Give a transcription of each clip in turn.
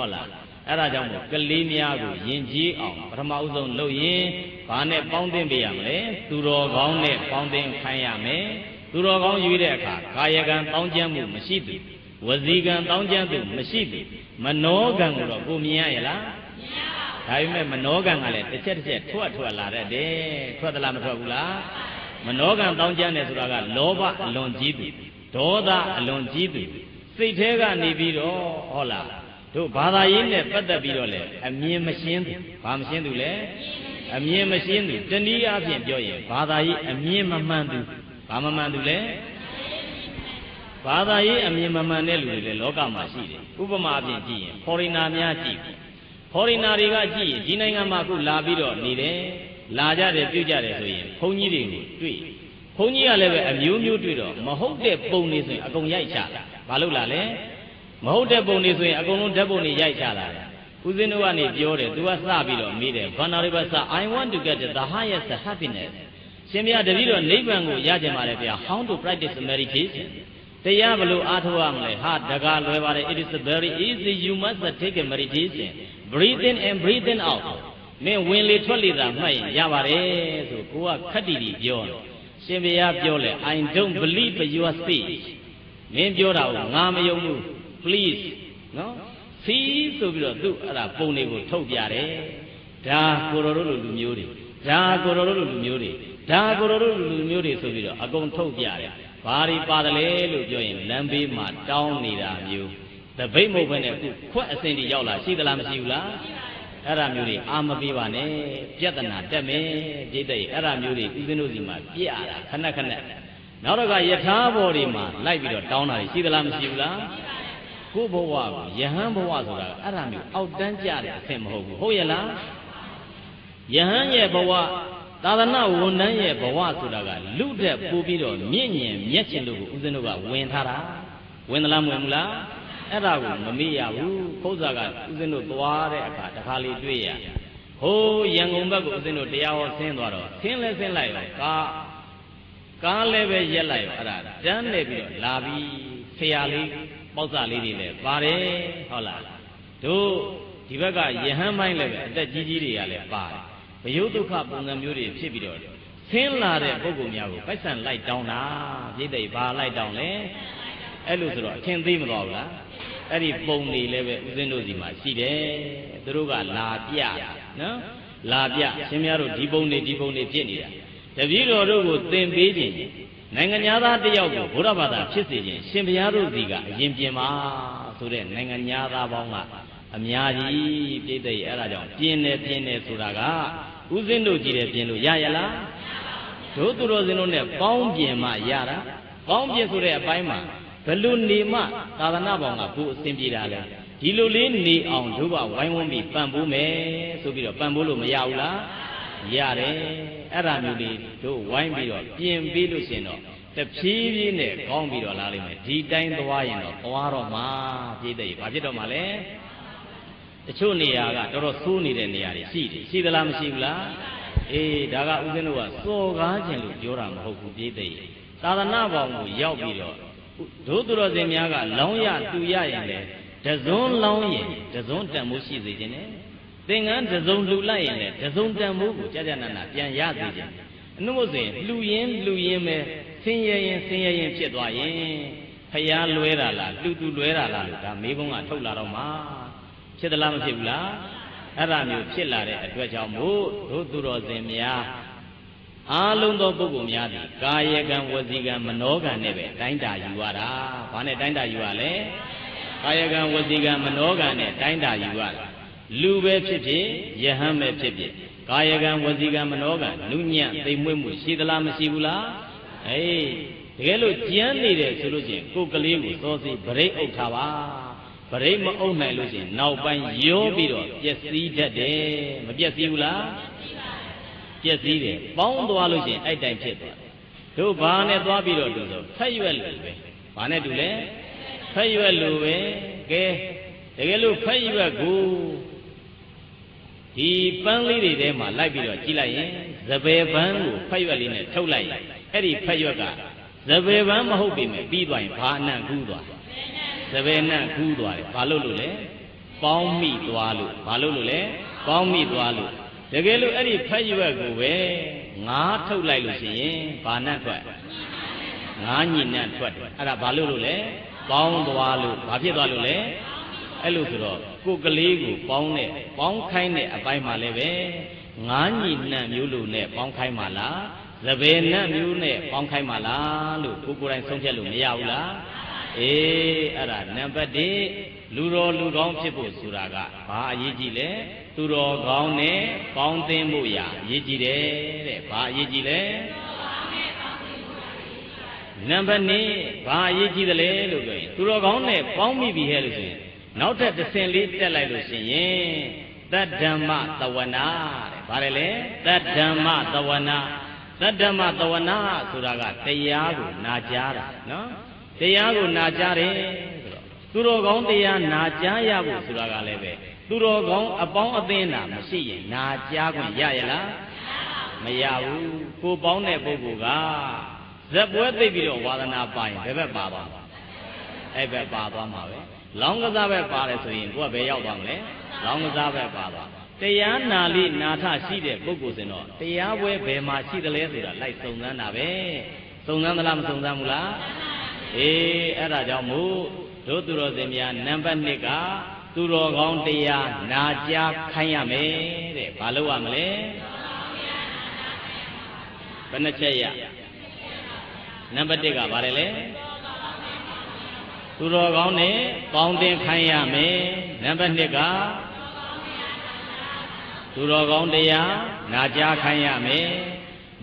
ဟုတ်လားအဲ့ဒါကြောင့်မို့ကလေးများကိုယဉ်ကျေးအောင်ပထမဦးဆုံးလုပ်ရင်ဘာနဲ့ပေါင်းသင်းပေးရမလဲသူတော်ကောင်းနဲ့ပေါင်းသင်းခိုင်းရမယ်သူတော်ကောင်းယူတဲ့အခါကာယကံတောင်းကျမ်းမှုမရှိသူဝစီကံတောင်းကျမ်းသူမရှိသူမနောကံကိုတော့ကိုမြင်ရရလားဒါပေမဲ့မနောကံကလည်းတစ်ချက်တစ်ချက်ထွက်ထွက်လာတတ်တယ်ထွက်သလားမထွက်ဘူးလားမနောကံတောင်းကျမ်းတယ်ဆိုတာကလောဘအလွန်ကြီးသူဒေါသအလွန်ကြီးသူစိတ်แท้ကနေပြီးတော့ဟုတ်လား တို့ဘာသာရေးနဲ့ပတ်သက်ပြီးတော့လေအမြင်မရှင်းသူဘာမရှင်းသူလဲအမြင်မရှင်းသူတနည်းအားဖြင့်ပြောရင်ဘာသာရေးအမြင်မမှန်သူဘာမမှန်သူလဲဘာသာရေးအမြင်မမှန်တဲ့လူတွေလည်းလောကမှာရှိတယ်ဥပမာအပြင်ကြည့်ရင် foreigner များကြည့် foreigner တွေကကြည့်ရင်ဒီနိုင်ငံမှာအခုလာပြီးတော့နေတယ်လာကြတယ်ပြုကြတယ်ဆိုရင်ဘုန်းကြီးတွေကိုတွေ့ဘုန်းကြီးကလည်းပဲအမျိုးမျိုးတွေ့တော့မဟုတ်တဲ့ပုံတွေဆိုရင်အကုန်ရိုက်ချတာဘာလို့လာလဲ မဟုတ်တဲ့ပုံတွေဆိုရင်အကုန်လုံးဓာတ်ပုံတွေရိုက်ချလာတယ်ဦးဇင်းတို့ကနေပြောတယ်သူကစပြီးတော့မေးတယ် vulnerable sir i want to get the highest happiness ရှင်မြတ်တပည့်တော်နိဗ္ဗာန်ကိုရကြမှာလေဗျာ how to practice meditation တရားဘလို့အားထုတ်ရမလဲဟာတကားလွယ်ပါတယ် it is very easy you must take a meditation breathe in and breathe in out မင်းဝင်လေထွက်လေသာမှတ်ရင်ရပါတယ်ဆိုကိုကခက်တီတီပြောတယ်ရှင်ဘုရားပြောလေ I don't believe your speech မင်းပြောတာကိုငါမယုံဘူး please နော် see ဆိုပြီးတော့သူ့အဲ့ဒါပုံတွေကိုထုတ်ပြတယ်ဒါကိုတော်တို့လိုလူမျိုးတွေဒါကိုတော်တို့လိုလူမျိုးတွေဒါကိုတော်တို့လိုလူမျိုးတွေဆိုပြီးတော့အကုန်ထုတ်ပြတယ်ဘာတွေပါတယ်လဲလို့ပြောရင်လမ်းဘေးမှာတောင်းနေတာမျိုးတပိတ်မဟုတ်ဘဲနဲ့အခုခွက်အစင်တွေရောက်လာရှိသလားမရှိဘူးလားအဲ့ဒါမျိုးတွေအာမပေးပါနဲ့ပြဿနာတက်မယ်ပြိတ္တိအဲ့ဒါမျိုးတွေဦးဇင်းတို့စီမှာပြရတာခဏခဏနောက်တော့ကယထာဘော်တွေမှာလိုက်ပြီးတော့တောင်းတာရှိသလားမရှိဘူးလား ကိုဘဝကိုယဟန်ဘဝဆိုတာအဲ့ဒါမျိုးအောက်တန်းကြတဲ့အဆင့်မဟုတ်ဘူးဟုတ်ရဲ့လားယဟန်ရဲ့ဘဝသာသနာဝန်ထမ်းရဲ့ဘဝဆိုတာကလူတဲ့ပို့ပြီးတော့မြင့်ညင်မျက်ချင်လို့ကိုဦးဇင်းတို့ကဝင်ထားတာဝင်သလားမဝင်ဘူးလားအဲ့ဒါကိုမမေ့ရဘူးခုတ်စာကဦးဇင်းတို့သွားတဲ့အခါတခါလေးတွေ့ရဟိုးရန်ကုန်ဘက်ကိုဦးဇင်းတို့တရားဟောဆင်းသွားတော့ဆင်းလဲဆင်းလိုက်ရောကားကားလည်းပဲရက်လိုက်ရောအဲ့ဒါတန်းနေပြီးတော့လာပြီးဆရာလေး ပေါက်စလေးတွေလည်းပါတယ်ဟုတ်လားတို့ဒီဘက်ကယဟန်ပိုင်းလည်းပဲအသက်ကြီးကြီးတွေကလည်းပါတယ်ဘယုဒုက္ခပုံစံမျိုးတွေဖြစ်ပြီးတော့ဆင်းလာတဲ့ပုဂ္ဂိုလ်များကိုပိုက်ဆံလိုက်တောင်းတာပြိတ္တိဘာလိုက်တောင်းလဲအဲ့လိုဆိုတော့အထင်သေးမသွားဘူးလားအဲ့ဒီပုံတွေလည်းပဲဦးဇင်းတို့စီမှာရှိတယ်သူတို့ကလာပြနော်လာပြရှင်များတို့ဒီပုံတွေဒီပုံတွေဖြစ်နေတာတပည့်တော်တို့ကိုသင်ပေးခြင်း နိုင်ငံသားတယောက်ကိုဘုရားဘာသာဖြစ်စေခြင်းရှင်ဘုရားတို့စီကအရင်ပြင်ပါဆိုတဲ့နိုင်ငံသားပေါင်းကအများကြီးပြိတ္တိအဲ့ဒါကြောင့်ပြင်းတယ်ပြင်းတယ်ဆိုတာကဥစဉ်တို့ကြည်တယ်ပြင်းလို့ရရလားတို့သူတော်စင်တို့နဲ့ပေါင်းပြင်မှရတာပေါင်းပြင်ဆိုတဲ့အပိုင်းမှာဘယ်လိုနေမှသာသနာပေါင်းကကိုအစဉ်ပြေတာလဲဒီလိုလေးနေအောင်တို့ကဝိုင်းဝန်းပြီးပံ့ပိုးမယ်ဆိုပြီးတော့ပံ့ပိုးလို့မရဘူးလား ရတယ်အဲ့ဒါမျိုးလေးတို့ဝိုင်းပြီးတော့ပြင်ပြီးလို့ရှင်တော့တဖြည်းဖြည်းနဲ့ကောင်းပြီးတော့လာလိမ့်မယ်ဒီတိုင်းသွားရင်တော့သွားတော့မှာပြည့်တဲ့ဘာဖြစ်တော့မှာလဲတချို့နေရာကတော်တော်ဆိုးနေတဲ့နေရာတွေရှိတယ်ရှိသလားမရှိဘူးလားအေးဒါကဦးဇင်းတို့ကစော်ကားခြင်းလို့ပြောတာမဟုတ်ဘူးပြည့်တဲ့သာသနာပေါင်းကိုရောက်ပြီးတော့ဒုသူတော်စင်များကလောင်းရတူရရင်လေတစုံလောင်းရင်တစုံတန်မိုးရှိစေခြင်းနဲ့ သင်္ကန်းတစုံလှူလိုက်ရင်လေတစုံတန်မိုးကိုကြာကြာနာနာပြန်ရစေခြင်းအနုမို့ဆိုရင်လှူရင်လှူရင်ပဲဆင်းရဲရင်ဆင်းရဲရင်ဖြစ်သွားရင်ဖျားလွဲတာလားလှူတူလွဲတာလားလို့ဒါမေးခွန်းကထုတ်လာတော့မှာဖြစ်သလားမဖြစ်ဘူးလားအဲ့ဒါမျိုးဖြစ်လာတဲ့အတွက်ကြောင့်မို့တို့သူတော်စင်များအားလုံးသောပုဂ္ဂိုလ်များသည်ကာယကံဝစီကံမနောကံနဲ့ပဲတိုင်းတာယူရတာဘာနဲ့တိုင်းတာယူရလဲကာယကံဝစီကံမနောကံနဲ့တိုင်းတာယူရတာ လူပဲဖြစ်ဖြစ်ယဟန်ပဲဖြစ်ဖြစ်ကာယကံဝစီကံမနောကံနုညံ့သိမ်မွေ့မှုရှိသလားမရှိဘူးလားအေးတကယ်လို့ကြမ်းနေတယ်ဆိုလို့ချင်းကိုယ်ကလေးကိုစောစီဗရိတ်အုပ်ထားပါဗရိတ်မအုပ်နိုင်လို့ချင်းနောက်ပိုင်းရောပြီးတော့ပျက်စီးတတ်တယ်မပျက်စီးဘူးလားပျက်စီးတယ်ပေါင်းသွားလို့ချင်းအဲ့တိုင်ဖြစ်သွားတို့ဘာနဲ့သွားပြီးတော့တူဆိုဖက်ရွက်လို့ပဲဘာနဲ့တူလဲဖက်ရွက်လို့ပဲကဲတကယ်လို့ဖက်ရွက်ကို ဒီပန်းလေးတွေထဲမှာလိုက်ပြီးတော့ကြည့်လိုက်ရင်သပယ်ပန်းကိုဖက်ရွက်လေးနဲ့ထုတ်လိုက်ရင်အဲ့ဒီဖက်ရွက်ကသပယ်ပန်းမဟုတ်ပြီမဲ့ပြီးသွားရင်ဘာအနံ့ကူးသွားသပယ်နံ့ကူးသွားတယ်ဘာလို့လို့လဲပေါင်းမိသွားလို့ဘာလို့လို့လဲပေါင်းမိသွားလို့တကယ်လို့အဲ့ဒီဖက်ရွက်ကိုပဲငါးထုတ်လိုက်လို့ရှိရင်ဘာနဲ့ထွက်ငါးညင်နဲ့ထွက်တယ်အဲ့ဒါဘာလို့လို့လဲပေါင်းသွားလို့ဘာဖြစ်သွားလို့လဲအဲ့လိုဆိုတော့ ကိုယ်ကလေးကိုပေါင်းတဲ့ပေါင်းခိုင်းတဲ့အပိုင်းမှာလည်းပဲငါးညင်နဲ့မျိုးလိုနဲ့ပေါင်းခိုင်းပါလားသဘယ်နဲ့မျိုးနဲ့ပေါင်းခိုင်းပါလားလို့ကိုကိုယ်တိုင်ဆုံးဖြတ်လို့မရဘူးလားအေးအဲ့ဒါနံပါတ်1လူတော်လူကောင်းဖြစ်ဖို့ဆိုတာကဘာအရေးကြီးလဲသူတော်ကောင်းနဲ့ပေါင်းသင်းဖို့ရာအရေးကြီးတယ်တဲ့ဘာအရေးကြီးလဲနံပါတ်2ဘာအရေးကြီးသလဲလို့ပြောရင်သူတော်ကောင်းနဲ့ပေါင်းမိပြီဟဲ့လို့ဆိုရင် နောက်ထပ်တစ်ဆင့်လေးတက်လိုက်လို့ရှိရင်တတ္ဓမ္မသဝနာတဲ့ဘာလဲလဲတတ္ဓမ္မသဝနာတတ္ဓမ္မသဝနာဆိုတာကတရားကိုနာကြားတာနော်တရားကိုနာကြားတယ်ဆိုတော့သူတော်ကောင်းတရားနာကြားရဖို့ဆိုတာကလည်းပဲသူတော်ကောင်းအပေါင်းအသင်းတာမရှိရင်နာကြားခွင့်ရရလားမရဘူးကိုပေါင်းတဲ့ပုဂ္ဂိုလ်ကဇက်ပွဲသိပ်ပြီးတော့ဝါသနာပါရင်ဘယ်ဘက်ပါသွားမှာအဲ့ဘက်ပါသွားမှာပဲ လောင်းကစားဘက်ပါတယ်ဆိုရင်ကိုကဘယ်ရောက်သွားမလဲလောင်းကစားဘက်ပါသွားတရားနာလိနာထရှိတဲ့ပုဂ္ဂိုလ်စင်တော့တရားပွဲဘယ်မှာရှိသလဲဆိုတာလိုက်စုံစမ်းတာပဲစုံစမ်းသလားမစုံစမ်းဘူးလားအေးအဲ့ဒါကြောင့်မို့တို့သူတော်စင်များနံပါတ်1ကသူတော်ကောင်းတရားနာကြားခိုင်းရမယ်တဲ့ဘာလို့ရမလဲဘယ်နှချက်ရနံပါတ်1ကဘာလဲလဲ သူတော်ကောင်းနဲ့ပေါင်းတင်ခိုင်းရမယ်နံပါတ်2ကသူတော်ကောင်းတရားနာကြားခိုင်းရမယ်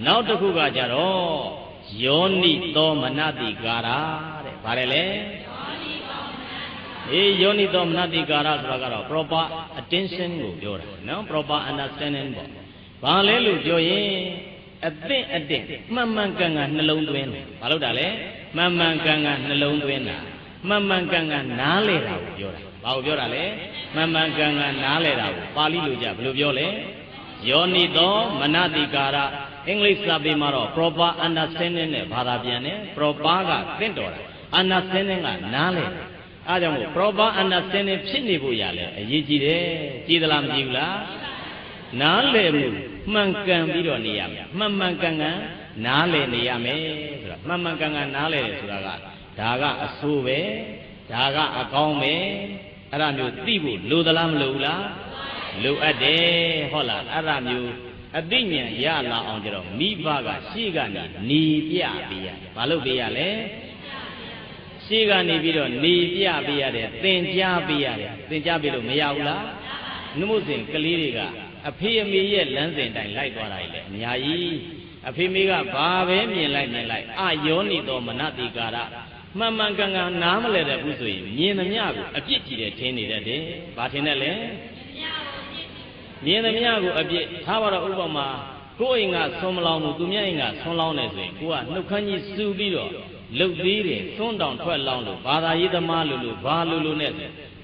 နောက်တစ်ခုကကြတော့ယောနိသောမနတိကာရာတဲ့ဘာလဲလဲအေးယောနိသောမနတိကာရဆိုတာကတော့ proper attention ကိုပြောတာနော် proper understanding ပေါ့ဘာလဲလို့ပြောရင်အသင့်အတင့်မှန်မှန်ကန်ကန်နှလုံးသွင်းတယ်ဘာလို့တာလဲမှန်မှန်ကန်ကန်နှလုံးသွင်းတာ မှန်မှန်ကန်ကန်နားလဲတာကိုပြောတာဘာကိုပြောတာလဲမှန်မှန်ကန်ကန်နားလဲတာကိုပါဠိလိုကြဘယ်လိုပြောလဲယောနိသောမနတိကာရအင်္ဂလိပ်စာပေမှာတော့ proper understanding နဲ့ဘာသာပြန်တယ် proper ကသင့်တော်တာ understanding ကနားလဲတာအားကြောင့်မို့ proper understanding ဖြစ်နေဖို့ရလဲအရေးကြီးတယ်ကြည်သလားမကြည်ဘူးလားနားလည်မှုမှန်ကန်ပြီးတော့နေရမယ်မှန်မှန်ကန်ကန်နားလည်နေရမယ်ဆိုတာမှန်မှန်ကန်ကန်နားလည်တယ်ဆိုတာက ဒါကအဆိုးပဲဒါကအကောင်းပဲအဲ့ဒါမျိုးသိဖို့လိုသလားမလိုဘူးလားလိုအပ်တယ်ဟုတ်လားအဲ့ဒါမျိုးအသိဉာဏ်ရလာအောင်ကြတော့မိဘကရှေ့ကနေနေပြပေးရတယ်ဘာလို့ပေးရလဲရှေ့ကနေပြီးတော့နေပြပေးရတယ်သင်ကြားပေးရတယ်သင်ကြားပေးလို့မရဘူးလားနှုတ်စဉ်ကလေးတွေကအဖေအမေရဲ့လမ်းစဉ်တိုင်းလိုက်သွားတာလေအများကြီးအဖေမေကဘာပဲမြင်လိုက်မြင်လိုက်အယောနိတော်မနတိကာရ မှန်မှန်ကန်ကန်နားမလဲတဲ့ဘူးဆိုရင်မြင်သမျှကိုအပြစ်ကြည့်တယ်ထင်နေတတ်တယ်ဘာထင်တယ်လဲမြင်သမျှကိုအပြစ်ထားပါတော့ဥပမာကိုယ်အိမ်ကဆွန်မလောင်ဘူးသူမြတ်အိမ်ကဆွန်လောင်နေဆိုရင်ကိုကနှုတ်ခမ်းကြီးစူပြီးတော့လှုပ်သေးတယ်သွန်းတောင်ထွက်လောင်းလို့ဘာသာရေးသမားလို့လို့ဘာလို့လို့နဲ့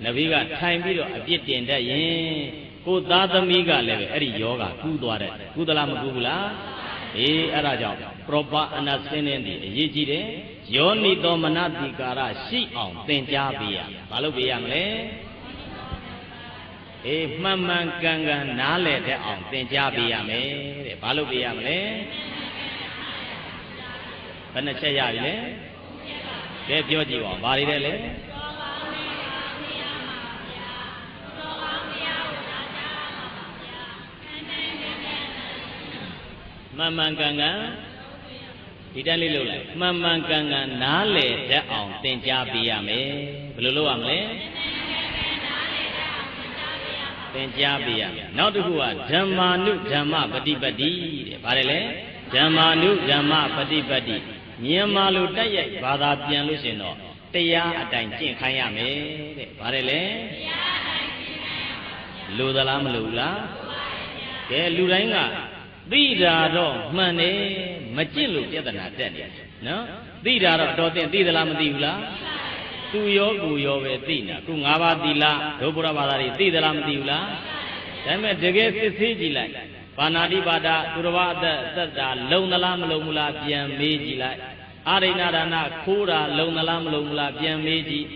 နဗီကထိုင်ပြီးတော့အပြစ်တင်တတ်ရင်ကိုသားသမီးကလည်းပဲအဲ့ဒီယောဂကူးသွားတယ်ကူးသလားမကူးဘူးလား အေးအဲ့ဒါကြောင့် proper understanding ဒီအရေးကြီးတယ်ယောနိသောမနတိကာရရှိအောင်သင်ကြားပေးရဘာလို့ပေးရမလဲအေးမှန်မှန်ကန်ကန်နားလည်တဲ့အောင်သင်ကြားပေးရမယ်တဲ့ဘာလို့ပေးရမလဲဘယ်နှချက်ရပြီလဲကဲပြောကြည့်ပါဦးဘာတွေလဲလဲ မှန်မှန်ကန်ကန်ဒီတန်းလေးလုပ်လိုက်မှန်မှန်ကန်ကန်နားလေတတ်အောင်သင်ကြားပေးရမယ်ဘယ်လိုလုပ်ရမလဲသင်ကြားပေးရမယ်နောက်တစ်ခုကဓမ္မာနုဓမ္မပฏิပတ္တိတဲ့ဗါတယ်လေဓမ္မာနုဓမ္မပฏิပတ္တိမြန်မာလိုတက်ရိုက်ဘာသာပြန်လို့ရှင်တော့တရားအတိုင်းကျင့်ခိုင်းရမယ်တဲ့ဗါတယ်လေတရားအတိုင်းကျင့်ခိုင်းရမယ်လူသလားမလူလားကဲလူတိုင်းက သိတာတော့မှန်တယ်မကျင့်လို့ပြဿနာတက်နေတယ်နော်သိတာတော့တော်တင်သိသလားမသိဘူးလားသူရောကိုရောပဲသိနေတာခု၅ပါးသီလဒုဗုဒ္ဓဘာသာတွေသိသလားမသိဘူးလားဒါပေမဲ့တကယ်စစ်ဆေးကြည့်လိုက်ဘာနာတိပါဒသူတော်ဘာအသက်သက်တာလုံသလားမလုံဘူးလားပြန်မေးကြည့်လိုက်အာရိဏဒါနခိုးတာလုံသလားမလုံဘူးလားပြန်မေးကြည့်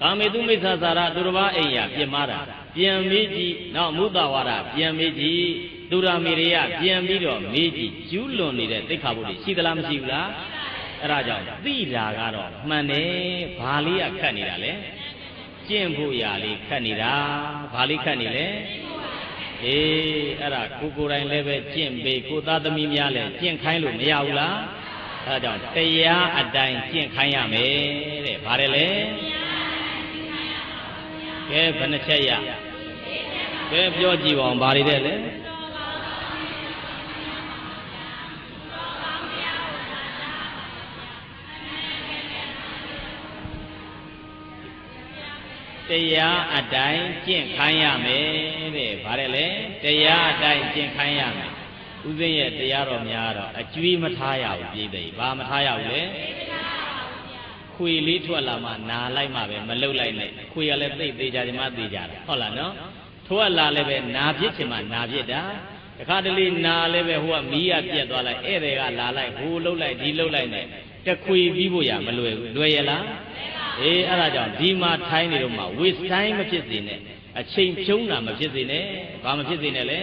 ကာမေတုမိစ္ဆာစာရသူတစ်ပါးအိမ်ရပြင်းမာတာပြန်မေးကြည့်နောက်မုဒဝါဒပြန်မေးကြည့် သူရမေရိယပြန်ပြီးတော့မေးကြည့်ကျူးလွန်နေတဲ့သိက္ခာပုဒ်ရှိသလားမရှိဘူးလားအဲ့ဒါကြောင့်သိတာကတော့မှန်တယ်ဘာလေးကခတ်နေတာလဲကျင့်ဖို့ရာလေးခတ်နေတာဘာလေးခတ်နေလဲအေးအဲ့ဒါကိုကိုယ်တိုင်လည်းပဲကျင့်ပေကိုသားသမီးများလည်းကျင့်ခိုင်းလို့မရဘူးလားအဲ့ဒါကြောင့်တရားအတိုင်းကျင့်ခိုင်းရမယ်တဲ့ဘာတယ်လဲကဲဘယ်နှချက်ရကဲပြောကြည့်ပါဦးဘာတွေတဲ့လဲ တရားအတိုင်းကျင့်ခိုင်းရမယ်တဲ့ဗါတယ်လေတရားအတိုင်းကျင့်ခိုင်းရမယ်ဥစဉ်ရဲ့တရားတော်များတော့အကျွေးမထားရဘူးပြည်တယ်ဘာမထားရဘူးလဲခွေလေးထွက်လာမှနာလိုက်မှပဲမလုတ်လိုက်နဲ့ခွေကလည်းသိသေးကြတယ်မှသိကြတာဟုတ်လားနော်ထွက်လာလည်းပဲနာဖြစ်ချင်မှနာဖြစ်တာတခါတလေနာလည်းပဲဟိုကမီးကပြက်သွားလိုက်ဧည့်တွေကလာလိုက်ဟိုလှုပ်လိုက်ဒီလှုပ်လိုက်နဲ့တခွေပြီးဖို့ရမလွယ်ဘူးလွယ်ရလား အေးအဲ့ဒါကြောင့်ဒီမှာထိုင်းနေတော့မှဝိဆိုင်မဖြစ်စေနဲ့အချိန်ဖြုံးတာမဖြစ်စေနဲ့ဘာမဖြစ်စေနဲ့လဲ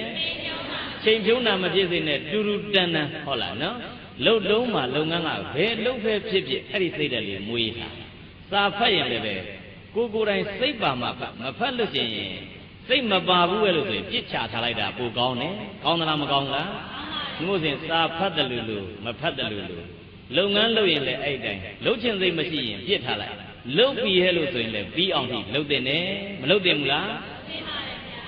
ချိန်ဖြုံးတာမဖြစ်စေနဲ့တူတူတန်တန်ဟုတ်လားနော်လှုပ်လုံးမှာလုပ်ငန်းကဘယ်လှုပ်ပဲဖြစ်ဖြစ်အဲ့ဒီစိတ်ဓာတ်လေးမွေးတာစာဖတ်ရင်လည်းပဲကိုကိုယ်တိုင်စိတ်ပါမှဖတ်မဖတ်လို့ရှိရင်စိတ်မပါဘူးပဲလို့ဆိုရင်ပြစ်ချထားလိုက်တာပိုကောင်းတယ်ကောင်းသလားမကောင်းလားမို့စဉ်စာဖတ်တယ်လို့လို့မဖတ်တယ်လို့လို့လုပ်ငန်းလုပ်ရင်လည်းအဲ့တိုင်းလုပ်ချင်စိတ်မရှိရင်ပြစ်ထားလိုက် လုတ်ပြီးဟဲ့လို့ဆိုရင်လည်းပြီးအောင်ထိလုတ်တင်တယ်မလုတ်တင်ဘူးလား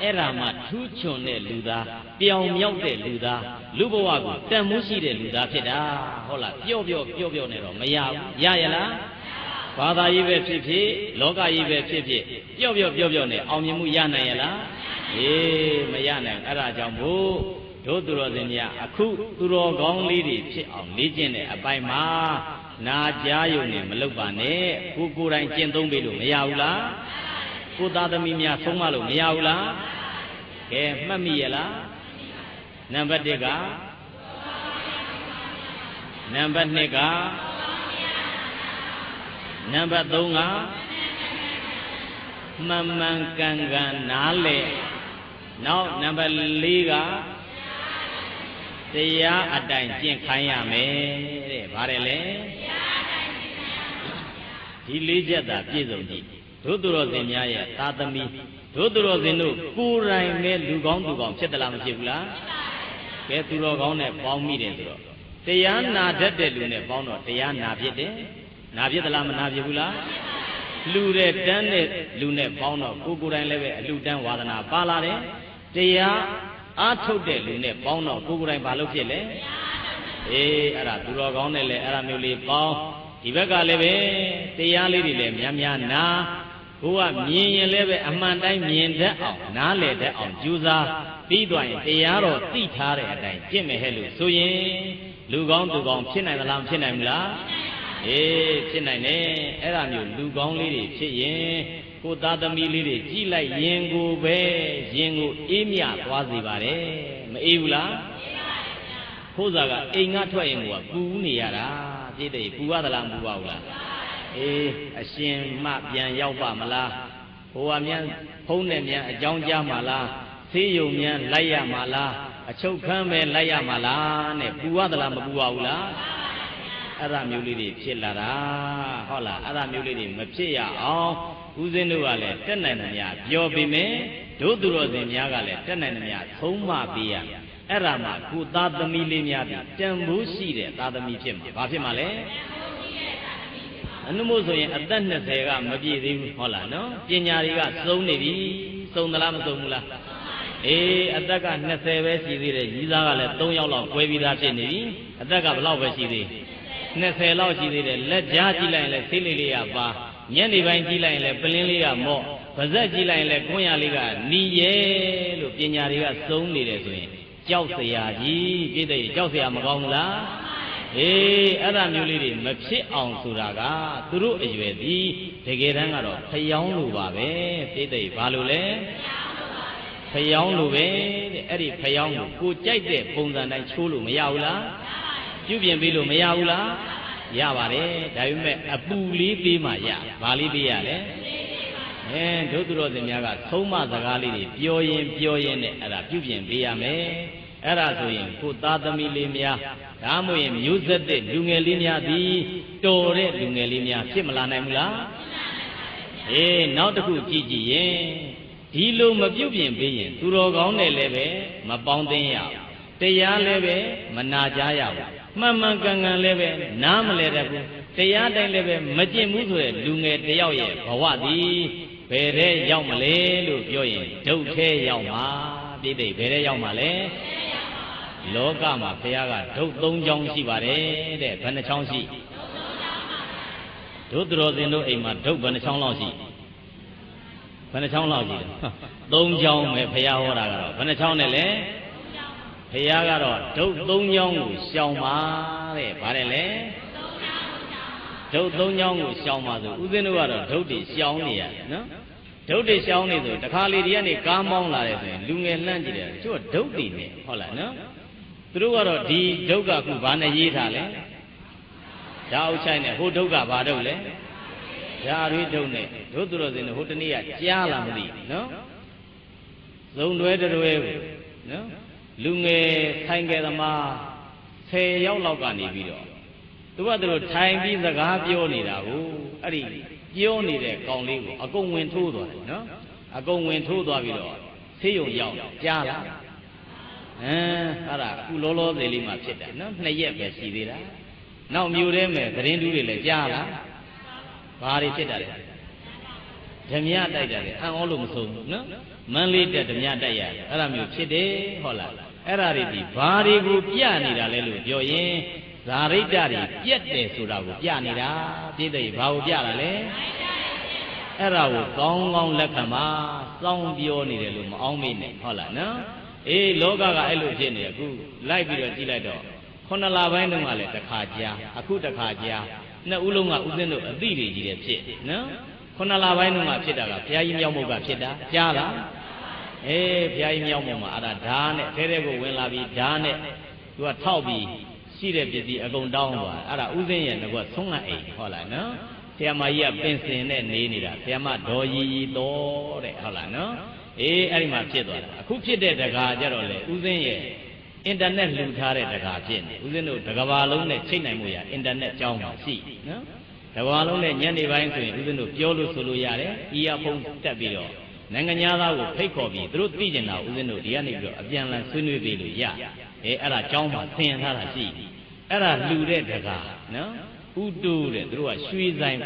အဲ့ဒါမှထူးချွန်တဲ့လူသားပြောင်မြောက်တဲ့လူသားလူဘဝကိုတန်မိုးရှိတဲ့လူသားဖြစ်တာဟုတ်လားပျော့ပျော့ပျော့ပျော့နေတော့မရဘူးရရလားဘာသာရေးပဲဖြစ်ဖြစ်လောကရေးပဲဖြစ်ဖြစ်ပျော့ပျော့ပျော့ပျော့နေအောင်မြင်မှုရနိုင်ရလားအေးမရနိုင်အဲ့ဒါကြောင့်မို့တို့သူတော်စင်များအခုသူတော်ကောင်းလေးတွေဖြစ်အောင်လေ့ကျင့်တဲ့အပိုင်းမှာ နာကြားယုံနဲ့မလုပ်ပါနဲ့ကိုကိုယ်တိုင်ကျင့်သုံးပေးလို့မရဘူးလားကိုသားသမီးများဆုံးမလို့မရဘူးလားကဲမှတ်မိရလားနံပါတ်1ကနံပါတ်2ကနံပါတ်3ကမှန်မှန်ကန်ကန်နားလေနောက်နံပါတ်4ကတရားအတိုင်းကျင့်ခိုင်းရမယ်တဲ့ဗါတယ်လေ ဒီလေးချက်သာပြည့်စုံကြည့်တို့သူတော်စင်များရဲ့သာသမီတို့သူတော်စင်တို့ကိုယ်တိုင်နဲ့လူကောင်းသူကောင်းဖြစ်သလားမဖြစ်ဘူးလားကဲသူတော်ကောင်းနဲ့ပေါင်းမိတယ်ဆိုတော့တရားနာတတ်တဲ့လူနဲ့ပေါင်းတော့တရားနာဖြစ်တယ်နာဖြစ်သလားမနာဖြစ်ဘူးလားလူတဲ့တန်းတဲ့လူနဲ့ပေါင်းတော့ကိုယ်ကိုယ်တိုင်လည်းပဲအလူတန်းဝါဒနာပါလာတယ်တရားအားထုတ်တဲ့လူနဲ့ပေါင်းတော့ကိုယ်ကိုယ်တိုင်ဘာလုပ်ဖြစ်လဲအေးအဲ့ဒါသူတော်ကောင်းနဲ့လည်းအဲ့ဒါမျိုးလေးပေါင်း ဒီဘက်ကလည်းပဲတရားလေးတွေလည်းများများနာကိုကမြင်ရင်လည်းပဲအမှန်တိုင်းမြင်တတ်အောင်နားလည်တတ်အောင်ကြိုးစားပြီးသွားရင်တရားတော်သိထားတဲ့အတိုင်းကျင့်မယ်ဟဲ့လို့ဆိုရင်လူကောင်းသူကောင်းဖြစ်နိုင်သလားမဖြစ်နိုင်ဘူးလားအေးဖြစ်နိုင်တယ်အဲ့ဒါမျိုးလူကောင်းလေးတွေဖြစ်ရင်ကိုသားသမီးလေးတွေကြည်လိုက်ရင်ကိုပဲရင်ကိုအေးမြသွားစေပါတယ်မအေးဘူးလားခိုးစားကအိမ်ကထွက်ရင်ကပူနေရတာ ပြည့်တယ်ပူရသလားမပူပါဘူးလားအေးအရှင်မပြန်ရောက်ပါမလားဟိုကမြန်ဖုံးနဲ့မြန်အကြောင်းကြားမှာလားဆေးရုံမြန်လိုက်ရမှာလားအချုပ်ခန်းပဲလိုက်ရမှာလားနဲ့ပူရသလားမပူပါဘူးလားအဲ့ဒါမျိုးလေးတွေဖြစ်လာတာဟုတ်လားအဲ့ဒါမျိုးလေးတွေမဖြစ်ရအောင်ဦးဇင်းတို့ကလည်းတက်နိုင်တယ်များပြောပေးမယ်တို့သူတော်စင်များကလည်းတက်နိုင်တယ်များသုံးမပေးရ အဲ့ဒါမှကိုသားသမီးလေးများပြီးတန်ဖိုးရှိတဲ့သားသမီးဖြစ်မှာဘာဖြစ်မှာလဲအနုမို့ဆိုရင်အသက်20ကမပြည့်သေးဘူးဟုတ်လားနော်ပညာတွေကစုံနေပြီစုံသလားမစုံဘူးလားအေးအသက်က20ပဲရှိသေးတယ်ကြီးသားကလည်း3ယောက်လောက်꿰ပြီးသားဖြစ်နေပြီအသက်ကဘယ်လောက်ပဲရှိသေး20လောက်ရှိသေးတယ်လက်ကြားကြည့်လိုက်ရင်လည်းဆေးလေးလေးကပါညနေပိုင်းကြည့်လိုက်ရင်လည်းပလင်းလေးကမော့ပါဇက်ကြည့်လိုက်ရင်လည်းခွန်းရလေးကနီရဲလို့ပညာတွေကစုံနေတယ်ဆိုရင် ကြောက်เสียကြီးပြည့်တဲ့ကြောက်เสียမကောင်းဘူးလားအေးအဲ့ဒါမျိုးလေးတွေမဖြစ်အောင်ဆိုတာကသူတို့အရွယ်သည်တကယ်တမ်းကတော့ဖျောင်းလိုပါပဲပြည့်တဲ့ဘာလို့လဲဖျောင်းလိုပဲတဲ့အဲ့ဒီဖျောင်းကိုကိုကြိုက်တဲ့ပုံစံတိုင်းချိုးလို့မရဘူးလားပြုပြင်ပေးလို့မရဘူးလားရပါတယ်ဒါပေမဲ့အပူလေးပေးမှရဘာလေးပေးရလဲ အဲဒုသူတော်စင်များကသုံးမစကားလေးတွေပြောရင်ပြောရင်နဲ့အဲ့ဒါပြုပြင်ပေးရမယ်အဲ့ဒါဆိုရင်ကိုသားသမီးလေးများဒါမှမဟုတ်ရင်မျိုးဆက်တဲ့လူငယ်လေးများသည်တော်တဲ့လူငယ်လေးများဖြစ်မလာနိုင်ဘူးလားအေးနောက်တစ်ခုကြည့်ကြည့်ရင်ဒီလိုမပြုပြင်ပေးရင်သူတော်ကောင်းနဲ့လည်းပဲမပေါင်းသင်းရဘူးတရားလည်းပဲမနာကြရဘူးမှန်မှန်ကန်ကန်လည်းပဲနားမလဲတတ်ဘူးတရားတိုင်းလည်းပဲမကျင့်ဘူးဆိုရယ်လူငယ်တယောက်ရဲ့ဘဝသည် ဘယ်တဲ့ရောက်မလဲလို့ပြောရင်ဒုတ်သေးရောက်မှာပြိသိဘယ်တဲ့ရောက်မှာလဲလောကမှာဘုရားကဒုတ်သုံးချောင်းရှိပါတယ်တဲ့ဘယ်နှချောင်းရှိဒုသရောစင်တို့အိမ်မှာဒုတ်ဘယ်နှချောင်းလောက်ရှိဘယ်နှချောင်းလောက်ရှိလဲသုံးချောင်းပဲဘုရားဟောတာကတော့ဘယ်နှချောင်းနဲ့လဲဘုရားကတော့ဒုတ်သုံးချောင်းကိုရှောင်ပါတဲ့ဗါတယ်လေ ဒုတ်သုံးချောင်းကိုရှောင်ပါဆိုဦးဇင်းတို့ကတော့ဒုတ်တွေရှောင်နေရတယ်နော်ဒုတ်တွေရှောင်နေဆိုတခါလေဒီကနေကားမောင်းလာတယ်ဆိုရင်လူငယ်လှမ်းကြည့်တယ်သူကဒုတ်တွေနဲ့ဟုတ်လားနော်သူတို့ကတော့ဒီဒုက္ခခုဘာနဲ့ရေးထားလဲဓာအုပ်ချိုင်းနဲ့ဟိုဒုက္ခဘာဒုက္ခလဲဓာရွေးဒုက္ခနဲ့ဒုသူတော်စင်တို့ဟိုတနေ့ကကြားလာမသိနော်ဇုံတွဲတွဲကိုနော်လူငယ်ထိုင်ကြသမား10ယောက်လောက်ကနေပြီးတော့ သူကသူတို့ထိုင်ပြီးစကားပြောနေတာကိုအဲ့ဒီပြောနေတဲ့ကောင်လေးကိုအကုန်ဝင်ထိုးသွားတယ်နော်အကုန်ဝင်ထိုးသွားပြီးတော့ဆေးရုံရောက်ကြားလာအမ်အဲ့ဒါအခုလောလောဆယ်လေးမှဖြစ်တာနော်နှစ်ရက်ပဲရှိသေးတာနောက်မျိုးထဲမဲ့သတင်းတူးတွေလည်းကြားလာဘာတွေဖြစ်တာလဲဓမြတိုက်တာလေအံ့ဩလို့မဆုံးဘူးနော်မန်းလေးတက်ဓမြတိုက်ရတယ်အဲ့ဒါမျိုးဖြစ်တယ်ဟုတ်လားအဲ့ဒါတွေဒီဘာတွေကိုပြနေတာလဲလို့ပြောရင် ဇာရိတ္တတွေပြက်တယ်ဆိုတာကိုပြနေတာပြည့်တယ်ဘာကိုပြတာလဲအဲ့ဒါကိုကောင်းကောင်းလက်ခံပါစောင်းပြောနေတယ်လို့မအောင်မေးနဲ့ဟုတ်လားနော်အေးလောကကအဲ့လိုဖြစ်နေတယ်အခုလိုက်ပြီးတော့ကြည့်လိုက်တော့ခုနလပိုင်းတုန်းကလည်းတစ်ခါကြားအခုတစ်ခါကြားနှစ်ဦးလုံးကဥစဉ်တို့အသိတွေကြီးတယ်ဖြစ်နော်ခုနလပိုင်းတုန်းကဖြစ်တာကဘုရားကြီးမြောက်မုတ်ကဖြစ်တာကြားလားအေးဘုရားကြီးမြောက်မုတ်မှာအဲ့ဒါဓာတ်နဲ့ထဲထဲကိုဝင်လာပြီးဓာတ်နဲ့သူကထောက်ပြီး ရှိတဲ့ပစ္စည်းအကုန်တောင်းသွားအဲ့ဒါဥစဉ်ရဲ့ငါကဆုံးကအိမ်ဟုတ်လားနော်ဆရာမကြီးကပင်စင်နဲ့နေနေတာဆရာမဒေါ်ကြီးကြီးတော်တဲ့ဟုတ်လားနော်အေးအဲ့ဒီမှာဖြစ်သွားတာအခုဖြစ်တဲ့တကားကြတော့လေဥစဉ်ရဲ့အင်တာနက်လှူထားတဲ့တကားဖြစ်နေဥစဉ်တို့တကဘာလုံးနဲ့ချိတ်နိုင်မှုရအင်တာနက်ကြောင်းမှာရှိနော်တကဘာလုံးနဲ့ညနေပိုင်းဆိုရင်ဥစဉ်တို့ပြောလို့ဆိုလို့ရတယ်အီယာဖုန်းတက်ပြီးတော့နိုင်ငံသားကိုဖိတ်ခေါ်ပြီးသူတို့သိကျင်တာဥစဉ်တို့ဒီကနေပြီးတော့အပြန်အလှန်ဆွေးနွေးပေးလို့ရ အဲအဲ့ဒါကြောင်းမှာသင်ထားတာရှိအဲ့ဒါလှူတဲ့တကားနော်ဥတုတဲ့သူတို့ကရွှေဆိုင်